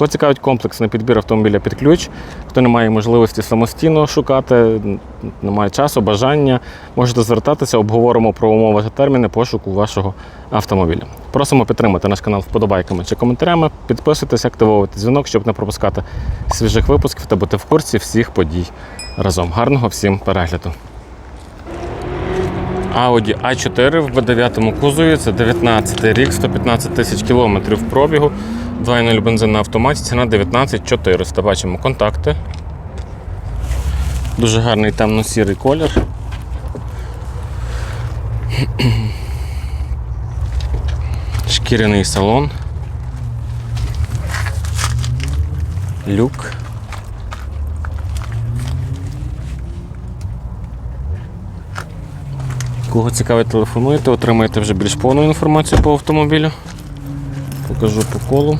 Кого цікавить комплексний підбір автомобіля під ключ, хто не має можливості самостійно шукати, не має часу, бажання, можете звертатися, обговоримо про умови та терміни пошуку вашого автомобіля. Просимо підтримати наш канал вподобайками чи коментарями, підписуйтесь, активовуйте дзвінок, щоб не пропускати свіжих випусків та бути в курсі всіх подій разом. Гарного всім перегляду! Audi A4 в B9 кузові, це 19 рік, 115 тисяч кілометрів пробігу, 2.0 бензин на автоматі, ціна 19 400. Бачимо контакти. Дуже гарний темно-сірий колір. Шкіряний салон. Люк. Кого цікавить, телефонуйте, отримаєте вже більш повну інформацію по автомобілю. Покажу по колу.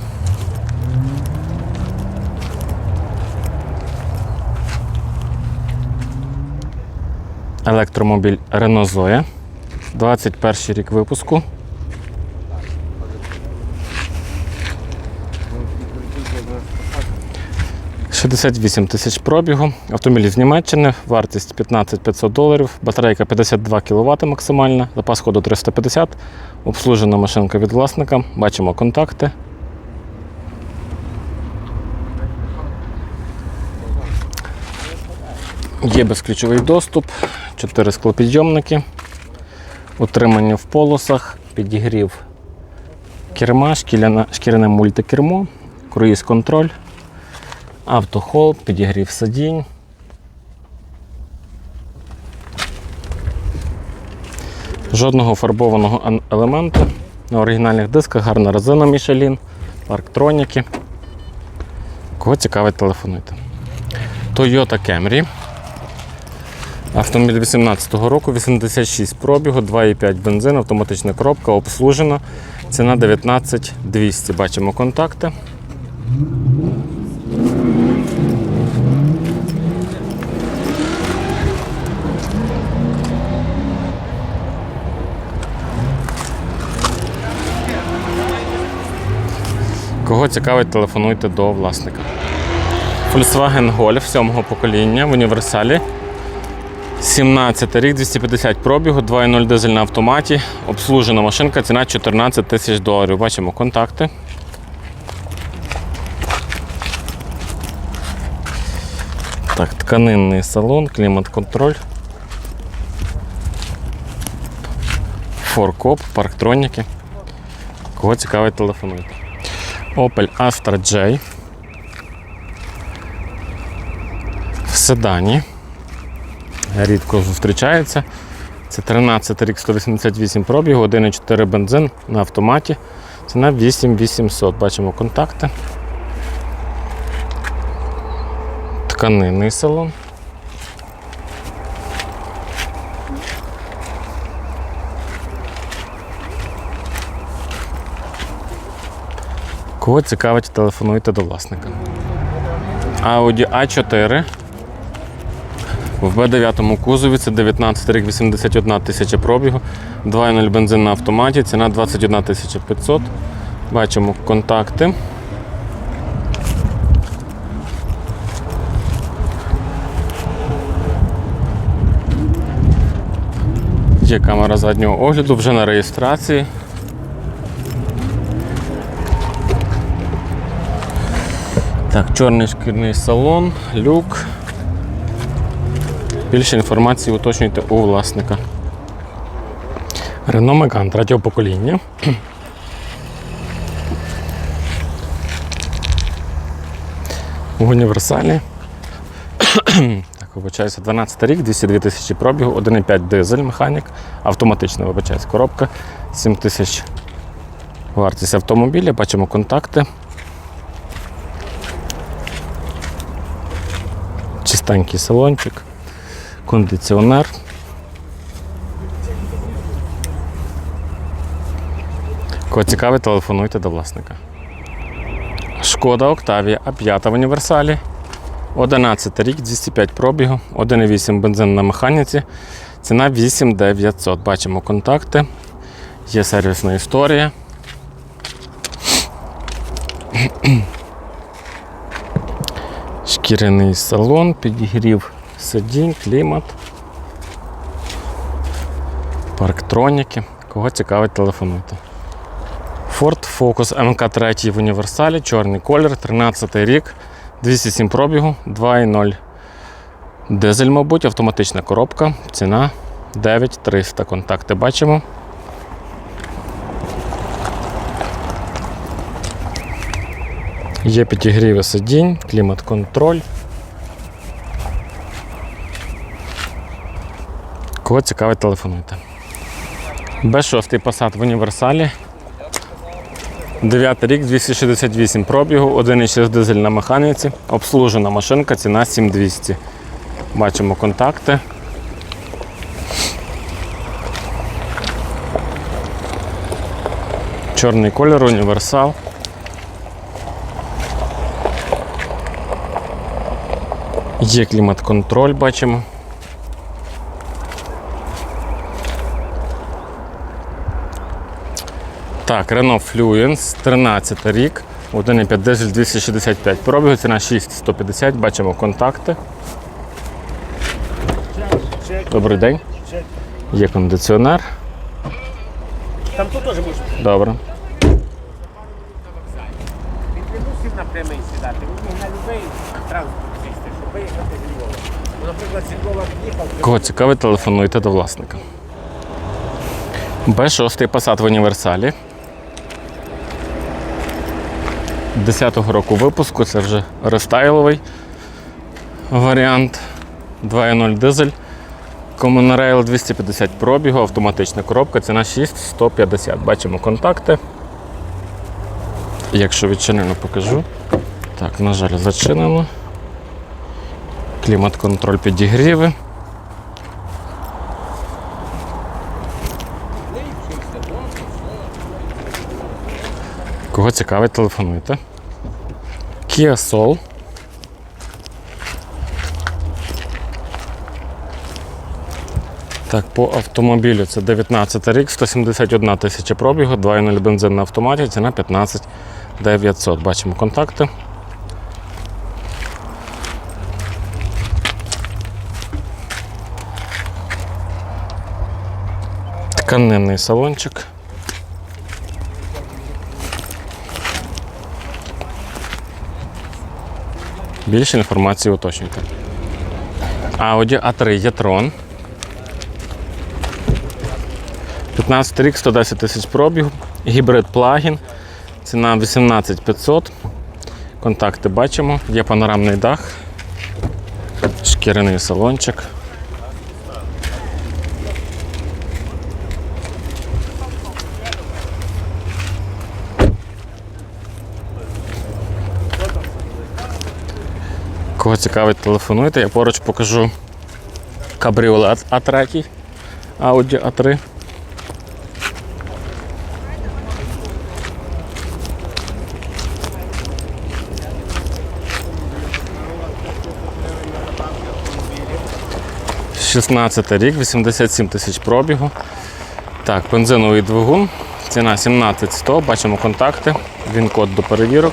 Електромобіль Renault Zoe. 21 рік випуску. – 68 тисяч пробігу. Автомобіль з Німеччини, вартість 15 500 доларів, батарейка 52 кВт максимальна, запас ходу 350, обслужена машинка від власника. Бачимо контакти. Є безключовий доступ, 4 склопідйомники, утримання в полосах, підігрів керма, шкіряне, шкіряне мультикермо, круїз контроль, автохол, підігрів сидінь. Жодного фарбованого елементу. На оригінальних дисках гарна резина Michelin, парктроніки. Кого цікавить, телефонуйте. Toyota Camry. Автомобіль 18-го року, 86 пробігу, 2,5 бензин, автоматична коробка, обслужена. Ціна 19 200. Бачимо контакти. Кого цікавить, телефонуйте до власника. Volkswagen Golf 7 покоління в універсалі. 17 рік, 250 пробігу, 2.0 дизель на автоматі. Обслужена машинка, ціна 14 тисяч доларів. Бачимо контакти. Так, тканинний салон, клімат-контроль. Форкоп, парктроніки. Кого цікавить, телефонуйте. Opel Astra J. В седані. Рідко зустрічається. Це 13 рік 188 пробігу, 1,4 бензин на автоматі. Ціна 8800. Бачимо контакти. Тканинний салон. Кого цікавить, телефонуйте до власника. Audi A4 в Б9 кузові це 19 рік 81 тисяча пробігу, 2.0 бензин на автоматі, ціна 21 тисяча 500. Бачимо контакти. Є камера заднього огляду вже на реєстрації. Так, чорний шкірний салон, люк. Більше інформації уточнюйте у власника. Renault Megane третього покоління. В універсалі. так, вибачаюся, 12 рік, 202 тисячі пробігу, 1,5 дизель механік, автоматична вибачаюсь, коробка, 7 тисяч вартість автомобіля, бачимо контакти. Чистенький салончик, кондиціонер. Кого цікавить, телефонуйте до власника. Шкода Октавія А5 в універсалі. 11 рік, 205 пробігу, 1,8 бензин на механіці. Ціна 8900. Бачимо контакти. Є сервісна історія. Шкіряний салон, підігрів сидінь, клімат. Парктроніки. Кого цікавить, телефонуйте. Ford Focus МК3 в універсалі, чорний колір, 13 рік, 207 пробігу, 2,0. Дизель, мабуть, автоматична коробка. Ціна 9300. Контакти бачимо. Є підігріви сидінь, клімат-контроль. Кого цікавить, телефонуйте. Б6 Passat в універсалі. 9 рік, 268 пробігу, 1,6 дизель на механіці, обслужена машинка, ціна 7200. Бачимо контакти. Чорний колір, універсал. Є клімат-контроль, бачимо. Так, Renault Fluence, 13 рік, 1,5 дизель 265 пробігу, ціна 6150, бачимо контакти. Добрий день. Є кондиціонер. Там тут теж можеш. Добре. Він не на прямий сідати, він на будь-який транспорт сісти, щоб виїхати з Львова. Ну, Наприклад, з Львова в'їхав, Кого цікавить, телефонуйте до власника. Б6 Passat в універсалі. 10-го року випуску, це вже рестайловий варіант. 2.0 дизель. Common Rail 250 пробігу, автоматична коробка, ціна 6150. Бачимо контакти. Якщо відчинено, покажу. Так, на жаль, зачинено. Клімат-контроль підігріви. Кого цікавить, телефонуйте. Kia Soul. Так, по автомобілю це 19 рік, 171 тисяча пробігу, 2.0 бензин на автоматі, ціна 15 900. Бачимо контакти. Тканинний салончик. Більше інформації уточнюйте. Audi A3 e-tron. 15 рік, 110 тисяч пробігу. Гібрид плагін. Ціна 18500. Контакти бачимо. Є панорамний дах. Шкіряний салончик. Кого цікавить, телефонуйте. Я поруч покажу кабріолет А3, Audi A3. Шістнадцятий рік, 87 тисяч пробігу. Так, бензиновий двигун. Ціна 17100, бачимо контакти, він код до перевірок.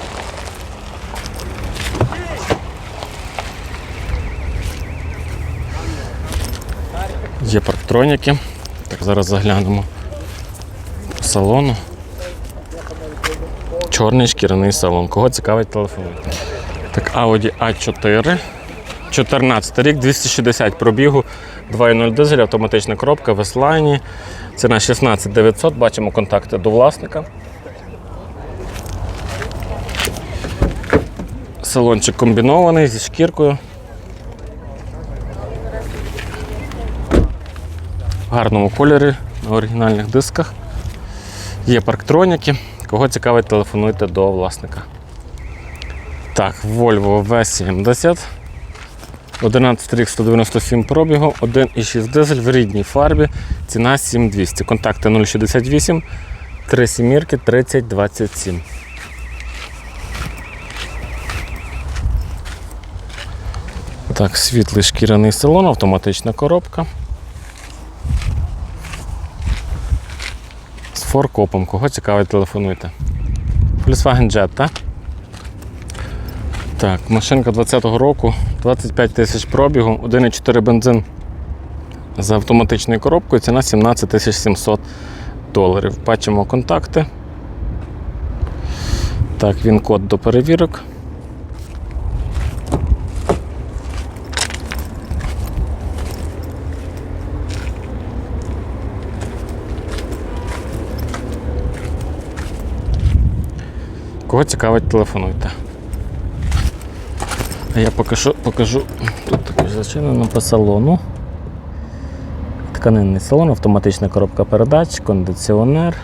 Є парктроніки. Так, зараз заглянемо по салону. Чорний шкіряний салон. Кого цікавить телефон? Так, Audi A4. 14 рік, 260 пробігу, 2.0 дизель, автоматична коробка в S-Line. Ціна 16 900. Бачимо контакти до власника. Салончик комбінований зі шкіркою. В гарному кольорі на оригінальних дисках. Є парктроніки. Кого цікавить, телефонуйте до власника. Так, Volvo V70. 11 рік 197 пробігу, 1,6 дизель в рідній фарбі, ціна 7200. Контакти 068 3 сімірки 3027. Так, світлий шкіряний салон, автоматична коробка. Форкопом. Кого цікавить, телефонуйте. Volkswagen Jetta. Так, машинка 20-го року, 25 тисяч пробігу, 1,4 бензин з автоматичною коробкою, ціна 17 тисяч 700 доларів. Бачимо контакти. Так, він код до перевірок. Кого цікавить, телефонуйте. Я покажу, покажу. Тут також зачинено по салону. Тканинний салон, автоматична коробка передач, кондиціонер.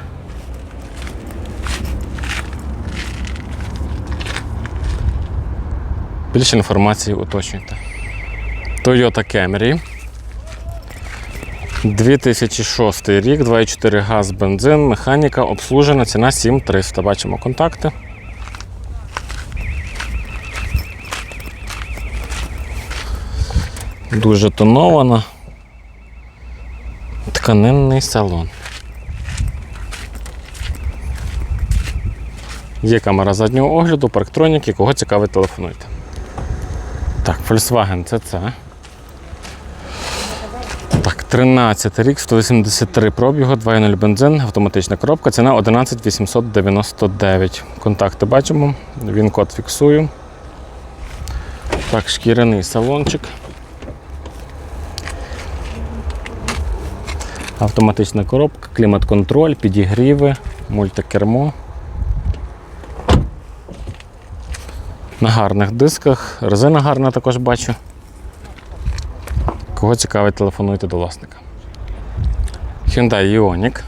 Більше інформації уточнюйте. Toyota Camry. 2006 рік, 2,4 газ, бензин, механіка, обслужена, ціна 7300. Бачимо контакти. Дуже тонована. Тканинний салон. Є камера заднього огляду, парктроніки, кого цікавить, телефонуйте. Так, Volkswagen CC. Так, 13 рік, 183 пробігу, 2.0 бензин, автоматична коробка, ціна 11 899. Контакти бачимо, він код фіксую. Так, шкіряний салончик. Автоматична коробка, клімат-контроль, підігріви, мультикермо. На гарних дисках. Резина гарна також бачу. Кого цікавить, телефонуйте до власника. Hyundai Ioniq.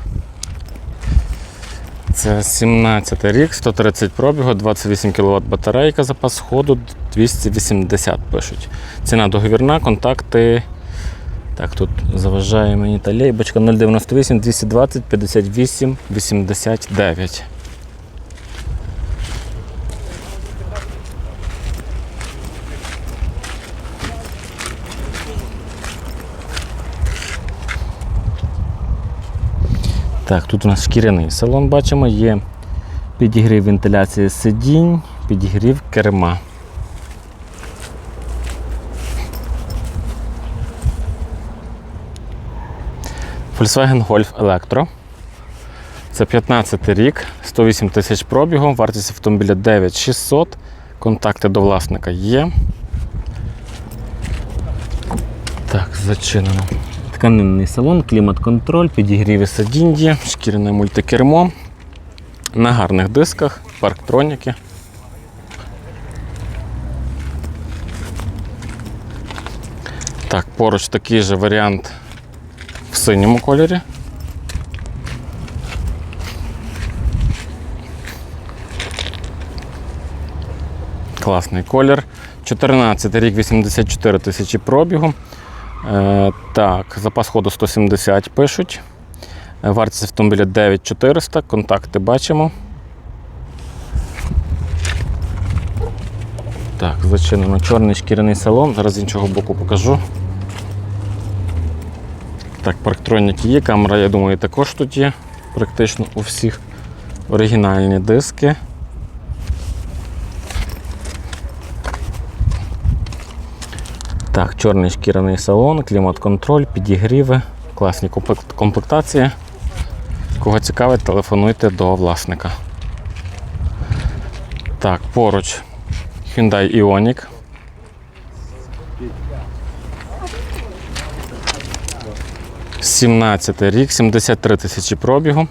Це 17 рік, 130 пробігу, 28 кВт батарейка, запас ходу 280 пишуть. Ціна договірна, контакти. Так, тут заважає мені та лейбочка 098 220 58 89. Так, тут у нас шкіряний салон бачимо, є підігрів вентиляції сидінь, підігрів керма. Volkswagen Golf Electro. Це 15 рік, 108 тисяч пробігу, вартість автомобіля 9600. Контакти до власника є. Так, зачинено. Тканинний салон, клімат-контроль, підігріві сидіння, шкіряне мультикермо. На гарних дисках, парктроніки. Так, поруч такий же варіант синьому кольорі. Класний колір. 14 рік, 84 тисячі пробігу. Е, так, запас ходу 170 пишуть. Вартість автомобіля 9400, контакти бачимо. Так, зачинено чорний шкіряний салон. Зараз з іншого боку покажу. Так, парктроніки є, камера, я думаю, також тут є. Практично у всіх оригінальні диски. Так, чорний шкіряний салон, клімат-контроль, підігріви, класні комплектації. Кого цікавить, телефонуйте до власника. Так, поруч Hyundai Ioniq. Сімнадцятий рік, 73 тисячі пробігу.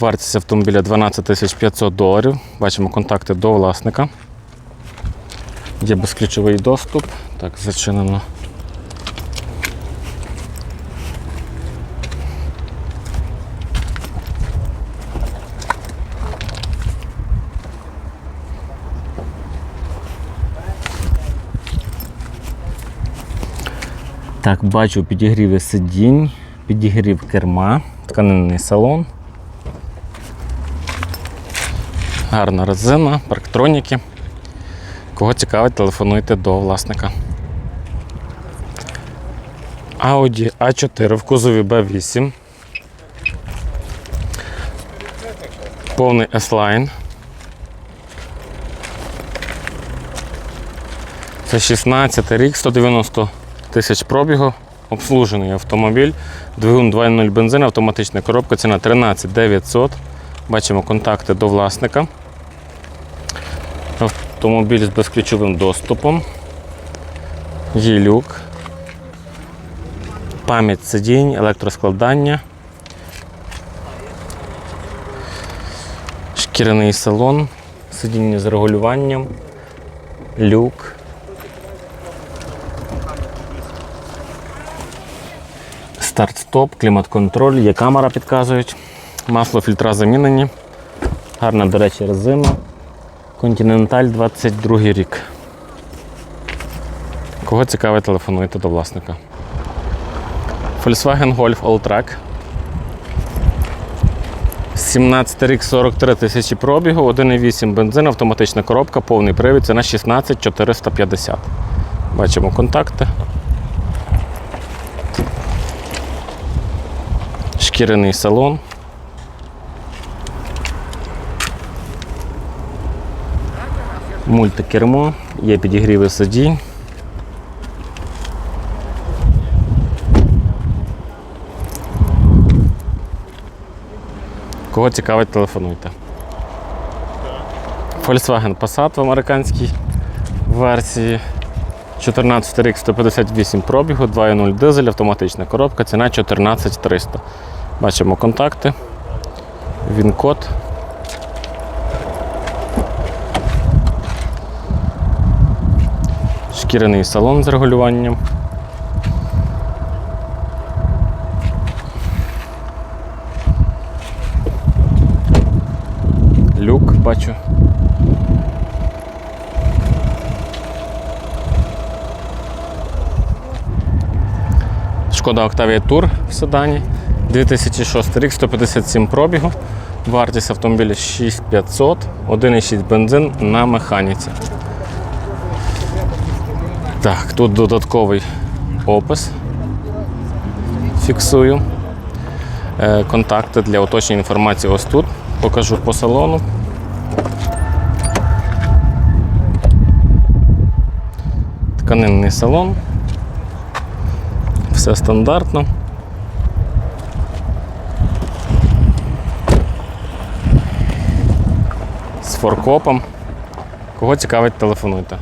Вартість автомобіля 12 тисяч 500 доларів. Бачимо контакти до власника. Є безключовий доступ. Так, зачинено. Так, бачу підігріви сидінь, підігрів керма, тканинний салон. Гарна резина, парктроніки. Кого цікавить, телефонуйте до власника. Audi A4 в кузові B8. Повний S-Line. Це 16 рік, 190 тисяч пробігу. Обслужений автомобіль. Двигун 2.0 бензин, автоматична коробка, ціна 13 900. Бачимо контакти до власника. Автомобіль з безключовим доступом. Є люк. Пам'ять сидінь, електроскладання. Шкіряний салон, сидіння з регулюванням, люк. Старт-стоп, клімат-контроль, є камера підказують. Масло фільтра замінені. Гарна, до речі, резина. Continental 22 рік. Кого цікавить, телефонуйте до власника. Volkswagen Golf Alltrack. 17 рік 43 тисячі пробігу, 1,8 бензин, автоматична коробка, повний привід, ціна 16 450. Бачимо контакти. Шкіряний салон. Мультикермо, є підігріви сидінь. Кого цікавить, телефонуйте. Volkswagen Passat в американській версії. 14 рік 158 пробігу, 2.0 дизель, автоматична коробка, ціна 14300. Бачимо контакти. Він-код. Шкіряний салон з регулюванням. Люк бачу. Шкода Octavia Tour в седані. 2006 рік, 157 пробігу. Вартість автомобіля 6500, 1,6 бензин на механіці. Так, тут додатковий опис. Фіксую. Е, Контакти для уточнення інформації ось тут. Покажу по салону. Тканинний салон. Все стандартно. З форкопом. Кого цікавить, телефонуйте.